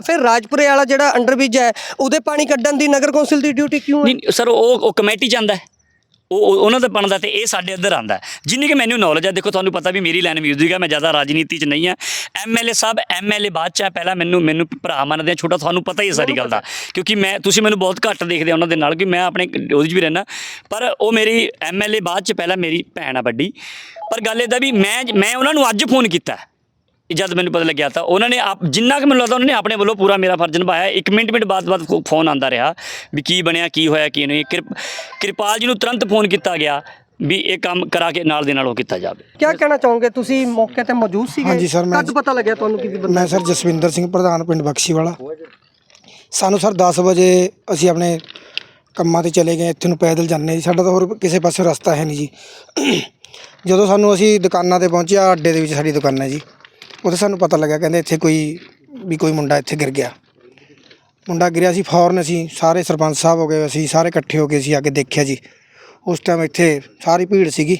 ਫਿਰ ਰਾਜਪੁਰੇ ਵਾਲਾ ਜਿਹੜਾ ਅੰਡਰਬ੍ਰਿਜ ਹੈ ਉਹਦੇ ਪਾਣੀ ਕੱਢਣ ਦੀ ਨਗਰ ਕੌਂਸਲ ਦੀ ਡਿਊਟੀ ਕਿਉਂ ਹੈ? ਨਹੀਂ ਸਰ ਉਹ ਉਹ ਕਮੇਟੀ ਜਾਂਦਾ ਹੈ। ਉਹ ਉਹ- ਉਹਨਾਂ ਦਾ ਬਣਦਾ ਤੇ ਇਹ ਸਾਡੇ ਇੱਧਰ ਆਂਦਾ। ਜਿੰਨੀ ਕਿ ਮੈਨੂੰ ਨੌਲੇਜ ਹੈ ਦੇਖੋ ਤੁਹਾਨੂੰ ਪਤਾ ਵੀ ਮੇਰੀ ਲਾਈਨ ਮਿਊਜ਼ਿਕ ਹੈ ਮੈਂ ਜ਼ਿਆਦਾ ਰਾਜਨੀਤੀ 'ਚ ਨਹੀਂ ਹਾਂ। ਐਮਐਲਏ ਸਾਹਿਬ ਐਮਐਲਏ ਬਾਅਦ 'ਚ ਹੈ ਪਹਿਲਾਂ ਮੈਨੂੰ ਮੈਨੂੰ ਭਰਾ ਮੰਨਦੇ ਆ ਛੋਟਾ ਤੁਹਾਨੂੰ ਪਤਾ ਹੀ ਹੈ ਸਾਰੀ ਗੱਲ ਦਾ। ਕਿਉਂਕਿ ਮੈਂ ਤੁਸੀਂ ਮੈਨੂੰ ਬਹੁਤ ਘੱਟ ਦੇਖਦੇ ਹੋ ਉਹਨਾਂ ਦੇ ਨਾਲ ਕਿ ਮੈਂ ਆਪਣੇ ਉਹਦੇ 'ਚ ਵੀ ਰਹਿਣਾ ਪਰ ਉਹ ਮੇਰੀ ਐਮਐਲਏ ਬਾਅਦ 'ਚ ਪਹਿਲਾਂ ਮੇਰੀ ਭੈਣ ਆ ਵੱਡੀ। ਪਰ ਗੱਲ ਇਹਦਾ ਵੀ ਮੈਂ ਮੈਂ ਉਹਨਾਂ ਨੂੰ ਅੱਜ ਫੋਨ ਕੀਤਾ। ਜਦ ਮੈਨੂੰ ਪਤਾ ਲੱਗਿਆ ਤਾਂ ਉਹਨਾਂ ਨੇ ਆਪ ਜਿੰਨਾ ਕਿ ਮੈਨੂੰ ਲੱਗਦਾ ਉਹਨਾਂ ਨੇ ਆਪਣੇ ਵੱਲੋਂ ਪੂਰਾ ਮੇਰਾ ਫਰਜ਼ ਨਿਭਾਇਆ। ਇੱਕ ਮਿੰਟ ਮਿੰਟ ਬਾਅਦ ਬਾਅਦ ਫੋ- ਫੋਨ ਆਂਦਾ ਰਿਹਾ ਵੀ ਕੀ ਬਣਿਆ ਕੀ ਹੋਇਆ ਕੀ ਨਹੀਂ। ਕਿਰਪ- ਕਿਰਪਾਲ ਜੀ ਨੂੰ ਤੁਰੰਤ ਫੋਨ ਕੀਤਾ ਗਿਆ ਵੀ ਇਹ ਕੰਮ ਕਰਾ ਕੇ ਨਾਲ ਦੇ ਨਾਲ ਉਹ ਕੀਤਾ ਜਾਵੇ। ਕੀ ਕਹਿਣਾ ਚਾਹੋਗੇ? ਤੁਸੀਂ ਮੌਕੇ ਤੇ ਮੌਜੂਦ ਸੀਗੇ। ਹਾਂਜੀ ਸਰ, ਮੈਂ- ਕਦ ਪਤਾ ਲੱਗਿਆ ਤੁਹਾਨੂੰ ਕਿ ਵੀ ਬੰਦਾ ਮੈਂ ਸਰ ਜਸਵਿੰਦਰ ਸਿੰਘ ਪ੍ਰਧਾਨ ਪਿੰਡ ਬਖਸ਼ੀ ਵਾਲਾ ਸਾਨੂੰ ਸਰ 10 ਵਜੇ ਅਸੀਂ ਆਪਣੇ ਕੰਮਾਂ ਤੇ ਚਲੇ ਗਏ। ਇੱਥੇ ਨੂੰ ਪੈਦਲ ਜਾਂਦੇ ਜੀ ਸਾਡਾ ਤਾਂ ਹੋਰ ਕਿਸੇ ਪਾਸੇ ਰਸਤਾ ਹੈ ਨਹੀਂ ਜੀ। ਜਦੋਂ ਸਾਨੂੰ ਅਸੀਂ ਦੁਕਾਨਾਂ ਤੇ ਪਹੁੰਚਿਆ ਅੱਡੇ ਦੇ ਵਿੱਚ ਸਾਡੀ ਦੁਕਾਨ ਹੈ ਜੀ। ਉੱਥੇ ਸਾਨੂੰ ਪਤਾ ਲੱਗਾ ਕਹਿੰਦੇ ਇੱਥੇ ਕੋਈ ਵੀ ਕੋਈ ਮੁੰਡਾ ਇੱਥੇ ਗਿਰ ਗਿਆ। ਮੁੰਡਾ ਗਿਰਿਆ ਸੀ ਫੌਰਨ ਅਸੀਂ ਸਾਰੇ ਸਰਪੰਚ ਸਾਹਿਬ ਹੋ ਗਏ, ਅਸੀਂ ਸਾਰੇ ਇਕੱਠੇ ਹੋ ਕੇ ਅਸੀਂ ਆ ਕੇ ਦੇਖਿਆ ਜੀ। ਉਸ ਟਾਈਮ ਇੱਥੇ ਸਾਰੀ ਭੀੜ ਸੀਗੀ।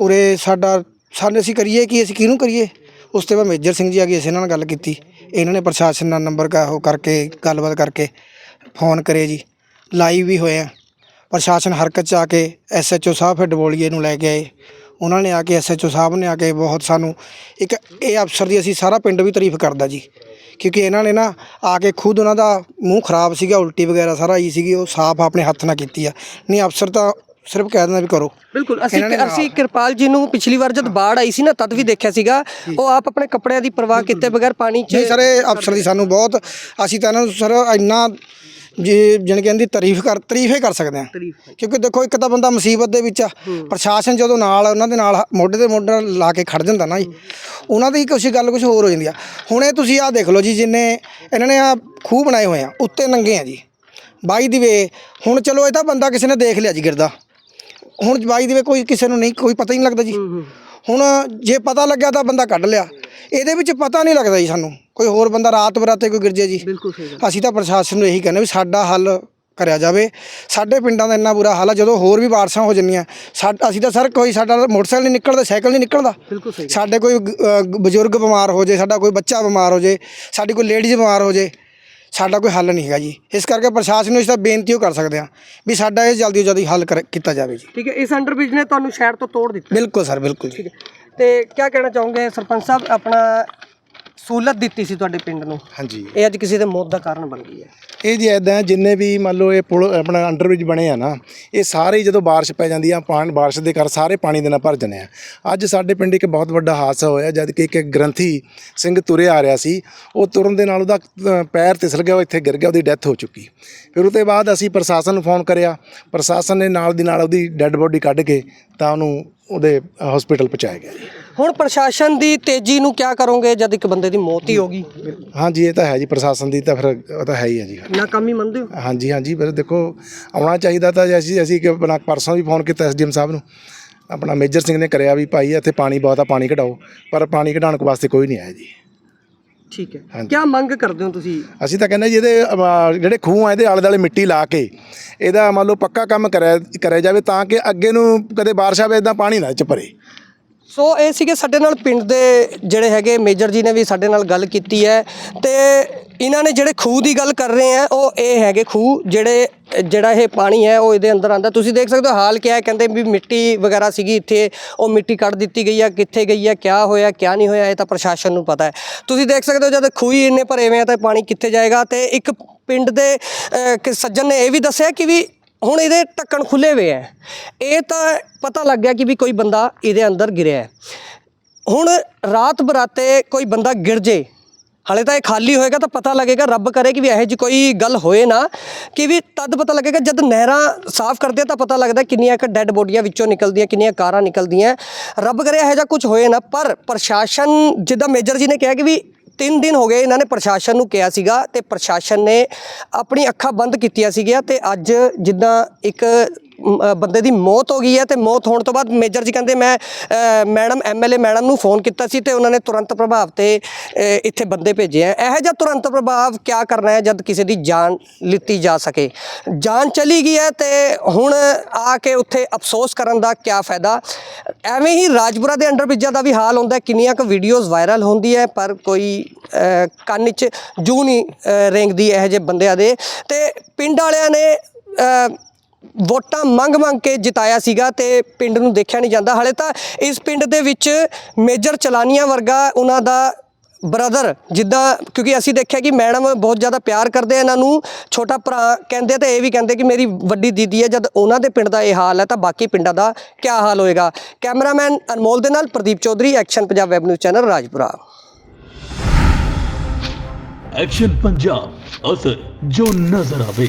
ਉਰੇ ਸਾਡਾ, ਸਾਨੂੰ ਅਸੀਂ ਕਰੀਏ ਕਿ, ਅਸੀਂ ਕਿਹਨੂੰ ਕਰੀਏ? ਉਸ ਤੋਂ ਬਾਅਦ ਮੇਜਰ ਸਿੰਘ ਜੀ ਆ ਗਏ ਅਸੀਂ ਇਹਨਾਂ ਨਾਲ ਗੱਲ ਕੀਤੀ। ਇਹਨਾਂ ਨੇ ਪ੍ਰਸ਼ਾਸਨ ਨਾਲ ਨੰਬਰ ਕਾ ਉਹ ਕਰਕੇ, ਗੱਲਬਾਤ ਕਰਕੇ ਫੋਨ ਕਰੇ ਜੀ। ਲਾਈਵ ਵੀ ਹੋਏ ਆ। ਪ੍ਰਸ਼ਾਸਨ ਹਰਕਤ ਚ ਆ ਕੇ ਐਸਐਚਓ ਸਾਹਿਬ ਫਿਰ ਡਬੋਲੀਏ ਨੂੰ ਲੈ ਕੇ ਆਏ। ਉਹਨਾਂ ਨੇ ਆ ਕੇ ਐਸਐਚਓ ਸਾਹਿਬ ਨੇ ਆ ਕੇ ਬਹੁਤ ਸਾਨੂੰ ਇੱਕ ਇਹ ਅਫਸਰ ਦੀ ਅਸੀਂ ਸਾਰਾ ਪਿੰਡ ਵੀ ਤਾਰੀਫ ਕਰਦਾ ਜੀ। ਕਿਉਂਕਿ ਇਹਨਾਂ ਨੇ ਨਾ ਆ ਕੇ ਖੁਦ ਉਹਨਾਂ ਦਾ ਮੂੰਹ ਖਰਾਬ ਸੀਗਾ ਉਲਟੀ ਵਗੈਰਾ ਸਾਰਾ ਆਈ ਸੀਗੀ ਉਹ ਸਾਫ਼ ਆਪਣੇ ਹੱਥ ਨਾਲ ਕੀਤੀ ਆ। ਨਹੀਂ ਅਫਸਰ ਤਾਂ ਸਿਰਫ ਕਹਿ ਦਿੰਦਾ ਵੀ ਕਰੋ। ਬਿਲਕੁਲ ਅਸੀਂ ਅਸੀਂ ਕਿਰਪਾਲ ਜੀ ਨੂੰ ਪਿਛਲੀ ਵਾਰ ਜਦ ਬਾੜ ਆਈ ਸੀ ਨਾ ਤਦ ਵੀ ਦੇਖਿਆ ਸੀਗਾ। ਉਹ ਆਪ ਆਪਣੇ ਕੱਪੜਿਆਂ ਦੀ ਪਰਵਾਹ ਕੀਤੇ ਬਗੈਰ ਪਾਣੀ 'ਚ ਨਹੀਂ ਸਰ ਇਹ ਅਫਸਰ ਦੀ ਸਾਨੂੰ ਬਹੁਤ ਅਸੀਂ ਤਾਂ ਇਹਨਾਂ ਨੂੰ ਸਰ ਇੰਨਾ ਜੇ ਜਣ ਕਹਿੰਦੀ ਤਾਰੀਫ ਕਰ ਤਾਰੀਫ ਹੀ ਕਰ ਸਕਦੇ ਹਾਂ। ਕਿਉਂਕਿ ਦੇਖੋ ਇੱਕ ਤਾਂ ਬੰਦਾ ਮੁਸੀਬਤ ਦੇ ਵਿੱਚ ਆ ਪ੍ਰਸ਼ਾਸਨ ਜਦੋਂ ਨਾਲ ਉਹਨਾਂ ਦੇ ਨਾਲ ਮੋਢੇ ਤੇ ਮੋਢਾ ਲਾ ਕੇ ਖੜ ਜਾਂਦਾ ਨਾ ਜੀ। ਉਹਨਾਂ ਦੀ ਕੁਛ ਗੱਲ ਕੁਝ ਹੋਰ ਹੋ ਜਾਂਦੀ ਆ। ਹੁਣ ਇਹ ਤੁਸੀਂ ਆਹ ਦੇਖ ਲਓ ਜੀ ਜਿੰਨੇ ਇਹਨਾਂ ਨੇ ਆ ਖੂਹ ਬਣਾਏ ਹੋਏ ਆ ਉੱਤੇ ਨੰਗੇ ਆ ਜੀ। ਬਾਈ ਦੀ ਵੇ ਹੁਣ ਚਲੋ ਇਹ ਤਾਂ ਬੰਦਾ ਕਿਸੇ ਨੇ ਦੇਖ ਲਿਆ ਜੀ ਗਿਰਦਾ। ਹੁਣ ਬਾਈ ਦੀ ਵੇ ਕੋਈ ਕਿਸੇ ਨੂੰ ਨਹੀਂ ਕੋਈ ਪਤਾ ਹੀ ਨਹੀਂ ਲੱਗਦਾ ਜੀ। ਹੁਣ ਜੇ ਪਤਾ ਲੱਗਿਆ ਤਾਂ ਬੰਦਾ ਕੱਢ ਲਿਆ। ਇਹਦੇ ਵਿੱਚ ਪਤਾ ਨਹੀਂ ਲੱਗਦਾ ਜੀ ਸਾਨੂੰ। ਕੋਈ ਹੋਰ ਬੰਦਾ ਰਾਤ ਬਰਾਤੇ ਕੋਈ ਗਿਰ ਜੇ ਬਿਲਕੁਲ ਸਹੀ ਅਸੀਂ ਤਾਂ ਪ੍ਰਸ਼ਾਸਨ ਨੂੰ ਇਹੀ ਕਹਿੰਦੇ ਵੀ ਸਾਡਾ ਹੱਲ ਕਰਿਆ ਜਾਵੇ। ਸਾਡੇ ਪਿੰਡਾਂ ਦਾ ਇੰਨਾ ਬੁਰਾ ਹਾਲ ਆ ਜਦੋਂ ਹੋਰ ਵੀ ਬਾਰਿਸ਼ਾਂ ਹੋ ਜੰਨੀਆਂ ਅਸੀਂ ਤਾਂ ਸਰ ਕੋਈ ਸਾਡਾ ਮੋਟਰਸਾਈਕਲ ਨਹੀਂ ਨਿਕਲਦਾ ਸਾਈਕਲ ਨਹੀਂ ਨਿਕਲਦਾ। ਬਿਲਕੁਲ ਸਹੀ ਸਾਡੇ ਕੋਈ ਬਜ਼ੁਰਗ ਬਿਮਾਰ ਹੋ ਜੇ ਸਾਡਾ ਕੋਈ ਬੱਚਾ ਬਿਮਾਰ ਹੋ ਜੇ ਸਾਡੀ ਕੋਈ ਲੇਡੀਜ਼ ਬਿਮਾਰ ਹੋ ਜੇ ਸਾਡਾ ਕੋਈ ਹੱਲ ਨਹੀਂ ਹੈਗਾ ਜੀ। ਇਸ ਕਰਕੇ ਪ੍ਰਸ਼ਾਸਨ ਨੂੰ ਇਸ ਦਾ ਬੇਨਤੀ ਉਹ ਕਰ ਸਕਦੇ ਹਾਂ ਵੀ ਸਾਡਾ ਇਹ ਜਲਦੀ ਤੋਂ ਜਲਦੀ ਹੱਲ ਕਰ- ਕੀਤਾ ਜਾਵੇ ਜੀ। ਠੀਕ ਹੈ ਇਸ ਅੰਡਰਬ੍ਰਿਜ ਨੇ ਤੁਹਾਨੂੰ ਸ਼ਹਿਰ ਤੋਂ ਤੋੜ ਦਿੱਤਾ। ਬਿਲਕੁਲ ਸਰ ਬਿਲਕੁਲ ਜੀ। ਤੇ ਕੀ ਕਹਿਣਾ ਚਾਹੋਗੇ ਸਰਪੰਚ ਸਾਹਿਬ ਆਪਣਾ ਸਹੂਲਤ ਦਿੱਤੀ ਸੀ ਤੁਹਾਡੇ ਪਿੰਡ ਨੂੰ? ਹਾਂਜੀ। ਇਹ ਅੱਜ ਕਿਸੇ ਦੇ ਮੌਤ ਦਾ ਕਾਰਨ ਬਣ ਗਈ ਹੈ। ਇਹ ਜੀ ਇਦਾਂ ਜਿੰਨੇ ਵੀ ਮੰਨ ਲਓ ਇਹ ਪੁਲ ਆਪਣਾ ਅੰਡਰਬ੍ਰਿਜ ਬਣੇ ਆ ਨਾ ਇਹ ਸਾਰੇ ਜਦੋਂ ਬਾਰਿਸ਼ ਪੈ ਜਾਂਦੀ ਆ ਪਾਣੀ ਬਾਰਿਸ਼ ਦੇ ਕਰ ਸਾਰੇ ਪਾਣੀ ਦੇ ਨਾਲ ਭਰ ਜਾਂਦੇ ਆ। ਅੱਜ ਸਾਡੇ ਪਿੰਡ ਇੱਕ ਬਹੁਤ ਵੱਡਾ ਹਾਦਸਾ ਹੋਇਆ ਜਦ ਕਿ ਇੱਕ ਗ੍ਰੰਥੀ ਸਿੰਘ ਤੁਰੇ ਆ ਰਿਹਾ ਸੀ ਉਹ ਤੁਰਨ ਦੇ ਨਾਲ ਉਹਦਾ ਪੈਰ ਤਿਸਲ ਗਿਆ ਉਹ ਇੱਥੇ ਗਿਰ ਗਿਆ ਉਹਦੀ ਡੈਥ ਹੋ ਚੁੱਕੀ। ਫਿਰ ਉਹਦੇ ਬਾਅਦ ਅਸੀਂ ਪ੍ਰਸ਼ਾਸਨ ਨੂੰ ਫੋਨ ਕਰਿਆ ਪ੍ਰਸ਼ਾਸਨ ਨੇ ਨਾਲ ਦੀ ਨਾਲ ਉਹਦੀ ਡੈੱਡ ਬੋਡੀ ਕੱਢ ਕੇ ਤਾਂ ਉਹਨੂੰ ਉਹਦੇ ਹਸਪੀਟਲ ਪਹੁੰਚਾਇਆ ਗਿਆ ਜੀ। ਹੁਣ ਪ੍ਰਸ਼ਾਸਨ ਦੀ ਤੇਜ਼ੀ ਨੂੰ ਕੀ ਕਰੋਗੇ ਜਦ ਇੱਕ ਬੰਦੇ ਦੀ ਮੌਤ ਹੀ ਹੋ ਗਈ? ਹਾਂਜੀ ਇਹ ਤਾਂ ਹੈ ਜੀ ਪ੍ਰਸ਼ਾਸਨ ਦੀ ਤਾਂ ਫਿਰ ਉਹ ਤਾਂ ਹੈ ਹੀ ਹੈ ਜੀ। ਨਾਕਾਮੀ ਮੰਨਦੇ ਹੋ? ਹਾਂਜੀ ਹਾਂਜੀ ਪਰ ਦੇਖੋ ਆਉਣਾ ਚਾਹੀਦਾ ਤਾਂ ਅਸੀਂ ਅਸੀਂ ਕਿ ਆਪਣਾ ਪਰਸੋਂ ਵੀ ਫੋਨ ਕੀਤਾ ਐਸਡੀਐਮ ਸਾਹਿਬ ਨੂੰ। ਆਪਣਾ ਮੇਜਰ ਸਿੰਘ ਨੇ ਕਰਿਆ ਵੀ ਭਾਈ ਇੱਥੇ ਪਾਣੀ ਬਹੁਤ ਆ ਪਾਣੀ ਕਢਾਓ। ਪਰ ਪਾਣੀ ਕਢਾਉਣ ਵਾਸਤੇ ਕੋਈ ਨਹੀਂ ਆਇਆ ਜੀ। ਠੀਕ ਹੈ। ਕੀ ਮੰਗ ਕਰਦੇ ਹੋ ਤੁਸੀਂ? ਅਸੀਂ ਤਾਂ ਕਹਿੰਦੇ ਜੀ ਇਹਦੇ ਜਿਹੜੇ ਖੂਹ ਆ ਇਹਦੇ ਆਲੇ ਦੁਆਲੇ ਮਿੱਟੀ ਲਾ ਕੇ ਇਹਦਾ ਮੰਨ ਲਓ ਪੱਕਾ ਕੰਮ ਕਰਿਆ ਕਰਿਆ ਜਾਵੇ ਤਾਂ ਕਿ ਅੱਗੇ ਨੂੰ ਕਦੇ ਬਾਰਿਸ਼ ਆਵੇ ਇਦਾਂ ਪਾਣੀ ਨਾ ਇਹ 'ਚ ਭਰੇ। ਸੋ ਇਹ ਸੀਗੇ ਸਾਡੇ ਨਾਲ ਪਿੰਡ ਦੇ ਜਿਹੜੇ ਹੈਗੇ, ਮੇਜਰ ਜੀ ਨੇ ਵੀ ਸਾਡੇ ਨਾਲ ਗੱਲ ਕੀਤੀ ਹੈ ਤੇ ਇਹਨਾਂ ਨੇ ਜਿਹੜੇ ਖੂਹ ਦੀ ਗੱਲ ਕਰ ਰਹੇ ਆ, ਉਹ ਇਹ ਹੈਗੇ ਖੂਹ ਜਿਹੜੇ, ਜਿਹੜਾ ਇਹ ਪਾਣੀ ਹੈ ਉਹ ਇਹਦੇ ਅੰਦਰ ਆਂਦਾ ਤੁਸੀਂ ਦੇਖ ਸਕਦੇ ਹੋ ਹਾਲ ਕਿਆ ਹੈ, ਕਹਿੰਦੇ ਵੀ ਮਿੱਟੀ ਵਗੈਰਾ ਸੀਗੀ ਇੱਥੇ, ਉਹ ਮਿੱਟੀ ਕੱਢ ਦਿੱਤੀ ਗਈ ਆ, ਕਿੱਥੇ ਗਈ ਹੈ ਕਿਆ ਹੋਇਆ, ਕਿਆ ਨਹੀਂ ਹੋਇਆ, ਇਹ ਤਾਂ ਪ੍ਰਸ਼ਾਸਨ ਨੂੰ ਪਤਾ ਹੈ। ਤੁਸੀਂ ਦੇਖ ਸਕਦੇ ਹੋ ਜਦ ਖੂਹ ਹੀ ਇੰਨੇ ਭਰੇ ਹੋਏ ਆ, ਤਾਂ ਪਾਣੀ ਕਿੱਥੇ ਜਾਏਗਾ? ਤੇ ਇੱਕ ਪਿੰਡ ਦੇ ਸੱਜਣ ਨੇ ਇਹ ਵੀ ਦੱਸਿਆ ਕਿ ਵੀ ਹੁਣ ਇਹਦੇ ਢੱਕਣ ਖੁੱਲੇ ਹੋਏ ਹੈ ਇਹ ਤਾਂ ਪਤਾ ਲੱਗ ਗਿਆ ਕਿ ਵੀ ਕੋਈ ਬੰਦਾ ਇਹਦੇ ਅੰਦਰ ਗਿਰਿਆ ਹੁਣ ਰਾਤ ਬਰਾਤੇ ਕੋਈ ਬੰਦਾ ਗਿਰ ਜੇ, ਹਲੇ ਤਾਂ ਇਹ ਖਾਲੀ ਹੋਏਗਾ ਤਾਂ ਪਤਾ ਲੱਗੇਗਾ, ਰੱਬ ਕਰੇ ਕਿ ਵੀ ਇਹੋ ਜਿਹੀ ਕੋਈ ਗੱਲ ਹੋਏ ਨਾ, ਕਿ ਵੀ ਤਦ ਪਤਾ ਲੱਗੇਗਾ ਜਦ ਨਹਿਰਾਂ ਸਾਫ਼ ਕਰਦੇ ਤਾਂ ਪਤਾ ਲੱਗਦਾ ਕਿੰਨੀਆਂ ਇੱਕ ਡੈੱਡ ਬੋਡੀਆਂ ਵਿੱਚੋਂ ਨਿਕਲਦੀਆਂ, ਕਿੰਨੀਆਂ ਕਾਰਾਂ ਨਿਕਲਦੀਆਂ। ਰੱਬ ਕਰੇ ਇਹੋ ਜਿਹਾ ਕੁਝ ਹੋਏ ਨਾ, ਪਰ ਪ੍ਰਸ਼ਾਸਨ, ਜਿੱਦਾਂ ਮੇਜਰ ਜੀ ਨੇ ਕਿਹਾ ਕਿ ਵੀ ਤਿੰਨ ਦਿਨ ਹੋ ਗਏ ਇਹਨਾਂ ਨੇ ਪ੍ਰਸ਼ਾਸਨ ਨੂੰ ਕਿਹਾ ਸੀਗਾ ਤੇ ਪ੍ਰਸ਼ਾਸਨ ਨੇ ਆਪਣੀ ਅੱਖਾਂ ਬੰਦ ਕੀਤੀਆਂ ਸੀਗੀਆਂ ਤੇ ਅੱਜ ਜਿੱਦਾਂ ਇੱਕ ਬੰਦੇ ਦੀ ਮੌਤ ਹੋ ਗਈ ਹੈ ਤੇ ਮੌਤ ਹੋਣ ਤੋਂ ਬਾਅਦ ਮੇਜਰ ਜੀ ਕਹਿੰਦੇ ਮੈਂ ਅ, ਮੈਡਮ ਐਮਐਲਏ ਮੈਡਮ ਨੂੰ ਫੋਨ ਕੀਤਾ ਸੀ ਤੇ ਉਹਨਾਂ ਨੇ ਤੁਰੰਤ ਪ੍ਰਭਾਵ ਤੇ ਇੱਥੇ ਬੰਦੇ ਭੇਜੇ ਆ ਇਹੋ ਜਿਹਾ ਤੁਰੰਤ ਪ੍ਰਭਾਵ ਕਿਆ ਕਰਨਾ ਹੈ ਜਦ ਕਿਸੇ ਦੀ ਜਾਨ ਲਿੱਤੀ ਜਾ ਸਕੇ। ਜਾਨ ਚਲੀ ਗਈ ਹੈ ਤੇ ਹੁਣ ਆ ਕੇ ਉੱਥੇ ਅਫਸੋਸ ਕਰਨ ਦਾ ਕਿਆ ਫਾਇਦਾ। ਐਵੇਂ ਹੀ ਰਾਜਪੁਰਾ ਦੇ ਅੰਡਰ ਬ੍ਰਿਜਾਂ ਦਾ ਵੀ ਹਾਲ ਹੁੰਦਾ ਕਿੰਨੀਆਂ ਕੁ ਵੀਡੀਓਜ਼ ਵਾਇਰਲ ਹੁੰਦੀ ਹੈ ਪਰ ਕੋਈ ਕੰਨ 'ਚ ਜੂ ਨਹੀਂ ਰੇਂਗਦੀ ਇਹੋ ਜਿਹੇ ਬੰਦਿਆਂ ਦੇ। ਤੇ ਪਿੰਡ ਵਾਲਿਆਂ ਨੇ ਵੋਟਾਂ ਮੰਗ ਮੰਗ ਕੇ ਜਿਤਾਇਆ ਸੀਗਾ ਤੇ ਪਿੰਡ ਨੂੰ ਦੇਖਿਆ ਨਹੀਂ ਜਾਂਦਾ। ਹਲੇ ਤਾਂ ਇਸ ਪਿੰਡ ਦੇ ਵਿੱਚ ਮੇਜਰ ਚਲਾਨੀਆਂ ਵਰਗਾ ਉਹਨਾਂ ਦਾ ਬ੍ਰਦਰ, ਜਿੱਦਾਂ ਕਿਉਂਕਿ ਅਸੀਂ ਦੇਖਿਆ ਕਿ ਮੈਡਮ ਬਹੁਤ ਜ਼ਿਆਦਾ ਪਿਆਰ ਕਰਦੇ ਆ ਇਹਨਾਂ ਨੂੰ, ਛੋਟਾ ਭਰਾ ਕਹਿੰਦੇ ਤੇ ਇਹ ਵੀ ਕਹਿੰਦੇ ਕਿ ਮੇਰੀ ਵੱਡੀ ਦੀਦੀ ਹੈ, ਜਦ ਉਹਨਾਂ ਦੇ ਪਿੰਡ ਦਾ ਇਹ ਹਾਲ ਹੈ ਤਾਂ ਬਾਕੀ ਪਿੰਡਾਂ ਦਾ ਕੀ ਹਾਲ ਹੋਏਗਾ। ਕੈਮਰਾਮੈਨ ਅਨਮੋਲ ਦੇ ਨਾਲ Pradeep Chaudhary action Punjab web news channel Rajpura. Action Punjab ਅਸਰ ਜੋ ਨਜ਼ਰ ਆਵੇ।